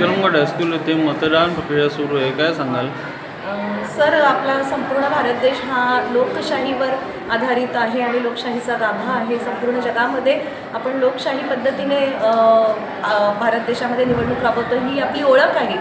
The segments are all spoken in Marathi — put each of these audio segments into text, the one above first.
विक्रमगड हायस्कूल येथे मतदान प्रक्रिया सुरू आहे. काय सांगाल? सर आपला संपूर्ण भारत देश हा लोकशाहीवर आधारित आहे आणि लोकशाहीचा गाभा आहे. संपूर्ण जगामध्ये आपण लोकशाही पद्धतीने भारत देशामध्ये निवडणूक राबवतो ही आपली ओळख आहे.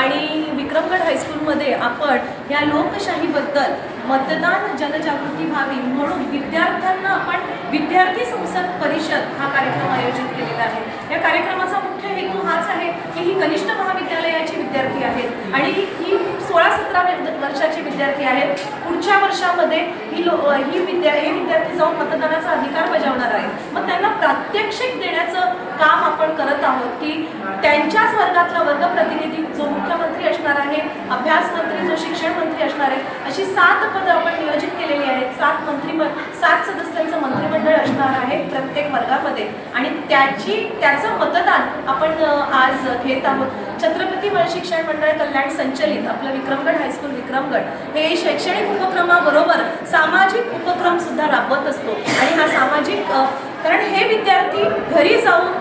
आणि विक्रमगड हायस्कूलमध्ये आपण या लोकशाहीबद्दल मतदान जनजागृती व्हावी म्हणून विद्यार्थ्यांना आपण विद्यार्थी संसद परिषद हा कार्यक्रम आयोजित केलेला आहे. या कार्यक्रमात मुख्य हेतू हाच आहे की ही कनिष्ठ महाविद्यालयाची विद्यार्थी आहेत. आणि ही सोळा सतरा वर्षाचे विद्यार्थी आहेत. पुढच्या वर्षामध्ये ही लो ही विद्या हे विद्यार्थी जाऊन मतदानाचा अधिकार बजावणार आहेत. मग त्यांना प्रात्यक्षिक देण्याचं काम आपण करत आहोत की त्यांच्याच वर्गातला वर्ग प्रतिनिधी जो मुख्यमंत्री असणार आहे अभ्यास मंत्री जो शिक्षण मंत्री असणार आहे अशी सात पदं आपण नियोजित केलेली आहेत. सात मंत्री सात सदस्यांचं मंत्रिमंडळ असणार आहे प्रत्येक वर्गामध्ये. आणि त्याची त्याचं मतदान आपण आज घेत आहोत. छत्रपती व शिक्षण मंडळ कल्याण संचलित आपलं विक्रमगड हायस्कूल विक्रमगड हे शैक्षणिक उपक्रमाबरोबर सामाजिक उपक्रम सुद्धा राबवत असतो. आणि हा सामाजिक कारण हे विद्यार्थी घरी जाऊन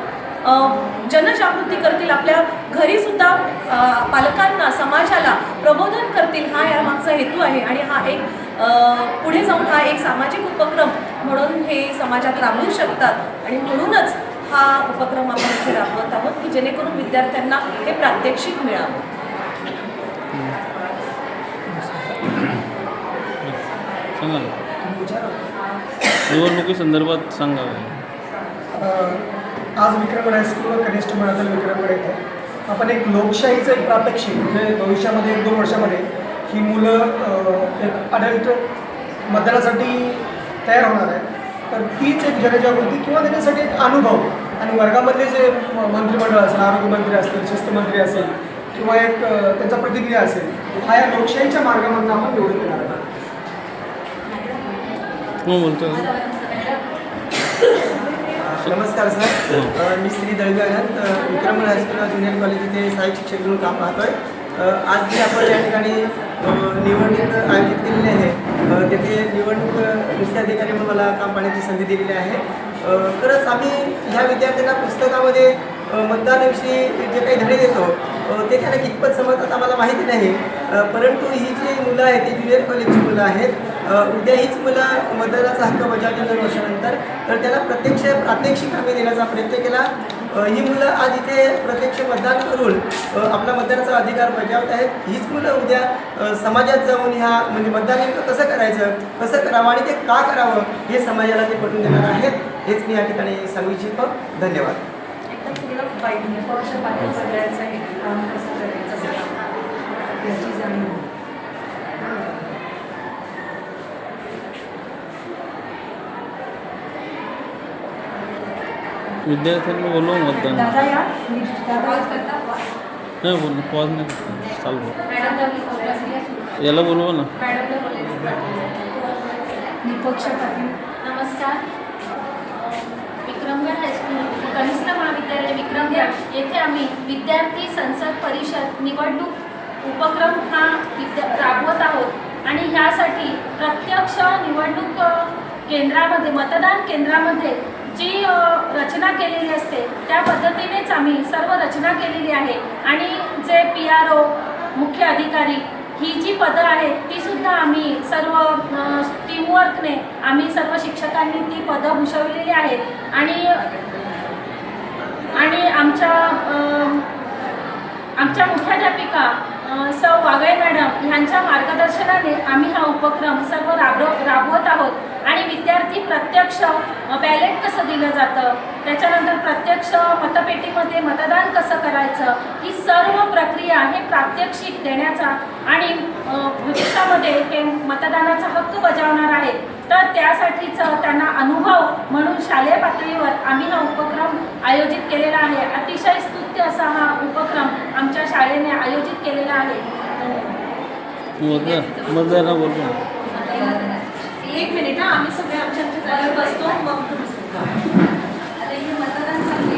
जनजागृती करतील आपल्या घरी सुद्धा अ, पालकांना समाजाला प्रबोधन करतील हा या मागचा हेतू आहे. आणि हा एक पुढे जाऊन हा एक सामाजिक उपक्रम म्हणून हे समाजात राबवू शकतात. आणि म्हणूनच हा उपक्रम आपण इथे राबवत आहोत की जेणेकरून विद्यार्थ्यांना हे प्रात्यक्षिक मिळावं. सांगाल निवडणुकीसंदर्भात सांगा. अ, आज विक्रमगड हायस्कूल कनिष्ठ मराठा विक्रमगड येथे. आपण एक लोकशाहीचं एक प्रात्यक्षिक म्हणजे भविष्यामध्ये एक दोन वर्षामध्ये ही मुलं एक अडल्ट मतदानासाठी तयार होणार आहे तर तीच एक जनजागृती किंवा त्याच्यासाठी एक अनुभव. आणि वर्गामधले जे मंत्रिमंडळ असेल आरोग्यमंत्री असतील शिस्तमंत्री असेल किंवा एक त्यांचा प्रतिक्रिया असेल हा या लोकशाहीच्या मार्गामधून आपण निवडून येणार आहोत. हो बोलतो नमस्कार सर. मी Shri Dalvi Vikram Vikramgad high school junior college इथे सहाय्यक शिक्षक म्हणून काम पाहतोय. आज जे आपण या ठिकाणी निवडणूक आयोजित केलेली आहे तेथे निवडणूक मुख्य अधिकारी म्हणून मला काम पाहण्याची संधी दिलेली आहे. खरंच आम्ही ह्या विद्यार्थ्यांना पुस्तकामध्ये मतदानाविषयी जे काही धडे देतो ते त्यांना कितपत समजतात आम्हाला माहिती नाही. परंतु ही जी मुलं आहेत ती ज्युनियर कॉलेजची मुलं आहेत उद्या हीच मुलं मतदानाचा हक्क बजावतील दोन वर्षानंतर. तर त्याला प्रत्यक्ष प्रात्यक्षिक आम्ही देण्याचा प्रयत्न केला. ही मुलं आज इथे प्रत्यक्ष मतदान करून आपला मतदानाचा अधिकार बजावत आहेत. हीच मुलं उद्या समाजात जाऊन ह्या म्हणजे मतदान नेमकं कसं करायचं कसं करावं आणि ते का करावं हे समाजाला ते पटवून देणार आहेत हेच मी या ठिकाणी सांगू इच्छितो. धन्यवाद. पाहिजे पक्ष पाहिजे सगळ्यांचं हे काम कसं करायचं याची जाणीव. विद्यार्थ्यांनी बोलव मतदान. दादा या दादा. नाही बोल पॉज नाही करत. चालू मॅडम याला बोलवा ना. नमस्कार. कनिष्ठ महाविद्यालय विक्रमगड येथे आम्ही विद्यार्थी संसद परिषद निवडणूक उपक्रम हा विद्या राबवत आहोत. आणि ह्यासाठी प्रत्यक्ष निवडणूक केंद्रामध्ये मतदान केंद्रामध्ये जी रचना केलेली असते त्या पद्धतीनेच आम्ही सर्व रचना केलेली आहे. आणि जे पी आर ओ मुख्य अधिकारी ही जी पदं आहेत ती सुद्धा आम्ही सर्व टीमवर्कने आम्ही सर्व शिक्षकांनी ती पदं भूषवलेली आहेत. आणि आमच्या आमच्या मुख्याध्यापिका सौ वागळे मॅडम ह्यांच्या मार्गदर्शनाने आम्ही हा उपक्रम सर्व राबव राबवत आहोत. आणि विद्यार्थी प्रत्यक्ष बॅलेट कसं दिलं जातं? त्याच्यानंतर प्रत्यक्ष मतपेटीमध्ये मतदान कसं करायचं? ही सर्व प्रक्रिया हे प्रात्यक्षिक देण्याचा आणि भविष्यामध्ये हे मतदानाचा हक्क बजावणार आहेत. तर त्यासाठीचं त्यांना अनुभव म्हणून शालेय पातळीवर आम्ही हा उपक्रम आयोजित केलेला आहे. अतिशय स्तुत्य असा हा उपक्रम आमच्या शाळेने आयोजित केलेला आहे. बोलवा एक मिनिट हा आम्ही सगळे आमच्या आमच्या जागेवर बसतो मग हे मतदान चालले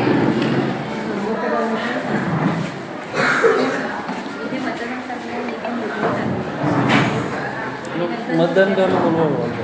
इथे मतदान चाललंय, इथे मतदान लोक मतदान करायला बोलवा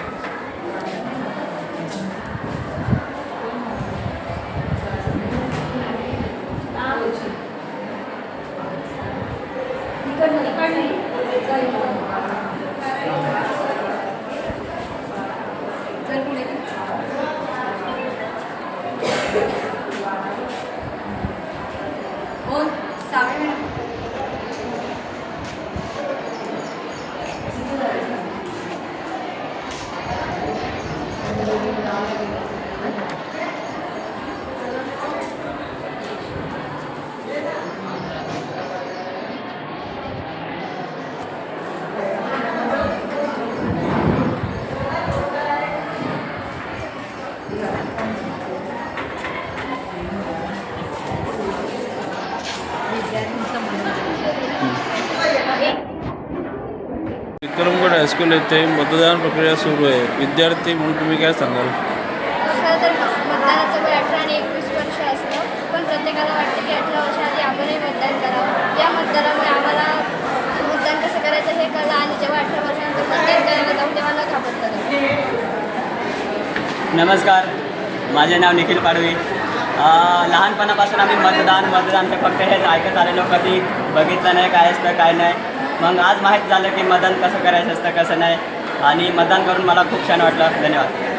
ない。デザ विक्रमगड हायस्कूल येथे मतदान प्रक्रिया सुरू आहे. विद्यार्थी म्हणून तुम्ही काय सांगाल? खरं तर मतदानाचं वय अठरा आणि एकवीस वर्ष असतं. पण प्रत्येकाला वाटतं की अठरा वर्षाआधी आपणही मतदान करावं. या मतदानामुळे आम्हाला मतदान कसं करायचं हे कळलं आणि जेव्हा अठरा वर्षानंतर मतदान करायला जाऊ तेव्हा न घाबरलं नमस्कार. माझे नाव निखिल पाडवी. लहानपणापासून आम्ही मतदान मतदान ते फक्त हेच ऐकत आलेलो कधी बघितलं नाही काय असतं काय नाही. मग आज माहीत झालं की मतदान कसं करायचं असतं कसं नाही. आणि मतदान करून मला खूप छान वाटलं. धन्यवाद.